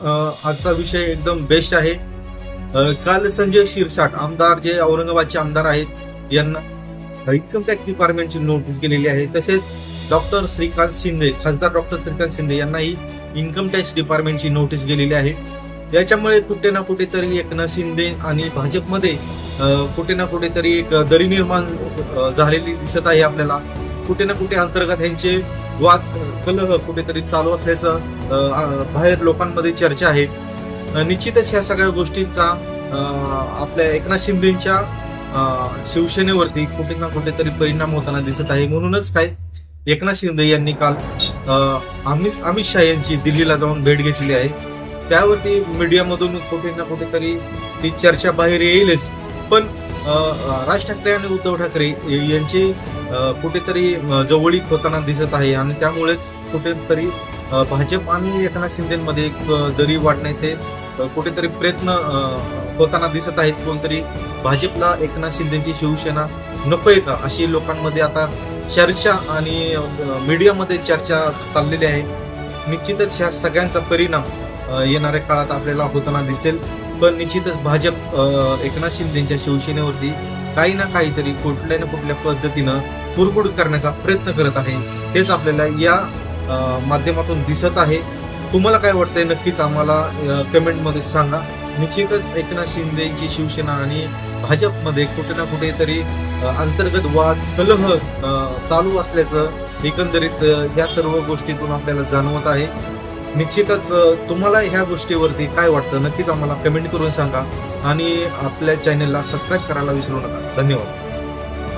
आजचा विषय एकदम बेस्ट आहे. काल संजय शिरसाट आमदार जे औरंगाबादचे आमदार आहेत यांना इन्कम टॅक्स डिपार्टमेंटची नोटीस गेलेली आहे. तसेच डॉक्टर श्रीकांत शिंदे खासदार डॉक्टर श्रीकांत शिंदे यांनाही इन्कम टॅक्स डिपार्टमेंटची नोटीस गेलेली आहे. याच्यामुळे कुठे ना कुठेतरी एकनाथ शिंदे आणि भाजपमध्ये कुठे ना कुठेतरी एक दरी निर्माण झालेली दिसत आहे आपल्याला. कुठे ना कुठे अंतर्गत यांचे वाद कलह कुठेतरी चालू असल्याचं बाहेर लोकांमध्ये चर्चा आहे. निश्चितच ह्या सगळ्या गोष्टींचा आपल्या एकनाथ शिंदेच्या शिवसेनेवरती कुठे ना कुठेतरी परिणाम होताना दिसत आहे. म्हणूनच काय एकनाथ शिंदे यांनी काल अमित अमित शाह यांची दिल्लीला जाऊन भेट घेतली आहे. त्यावरती मीडियामधून कुठे ना कुठेतरी ती चर्चा बाहेर येईलच. पण राज ठाकरे आणि उद्धव ठाकरे यांची कुठेतरी जवळीक होताना दिसत आहे आणि त्यामुळेच कुठेतरी भाजप आणि एकनाथ शिंदेमध्ये एक दरी वाढण्याचे कुठेतरी प्रयत्न होताना दिसत आहेत. कोणतरी भाजपला एकनाथ शिंदेची शिवसेना नकोय का? अशी लोकांमध्ये आता चर्चा आणि मीडियामध्ये चर्चा चाललेली आहे. निश्चितच ह्या सगळ्यांचा परिणाम येणाऱ्या काळात आपल्याला होताना दिसेल. पण निश्चितच भाजप एकनाथ शिंदेच्या शिवसेनेवरती काही ना काहीतरी कुठल्या ना कुठल्या पद्धतीनं कुरकुड करण्याचा प्रयत्न करत आहे. हेच आपल्याला या माध्यमातून दिसत आहे. तुम्हाला काय वाटतंय? नक्कीच आम्हाला कमेंटमध्ये सांगा. निश्चितच एकनाथ शिंदेची शिवसेना आणि भाजपमध्ये कुठे ना कुठेतरी अंतर्गत वाद कलह चालू असल्याचं एकंदरीत या सर्व गोष्टीतून आपल्याला जाणवत आहे. निश्चितच तुम्हाला ह्या गोष्टीवरती काय वाटतं? नक्कीच आम्हाला कमेंट करून सांगा. आणि आपल्या चॅनेलला सबस्क्राईब करायला विसरू नका. धन्यवाद.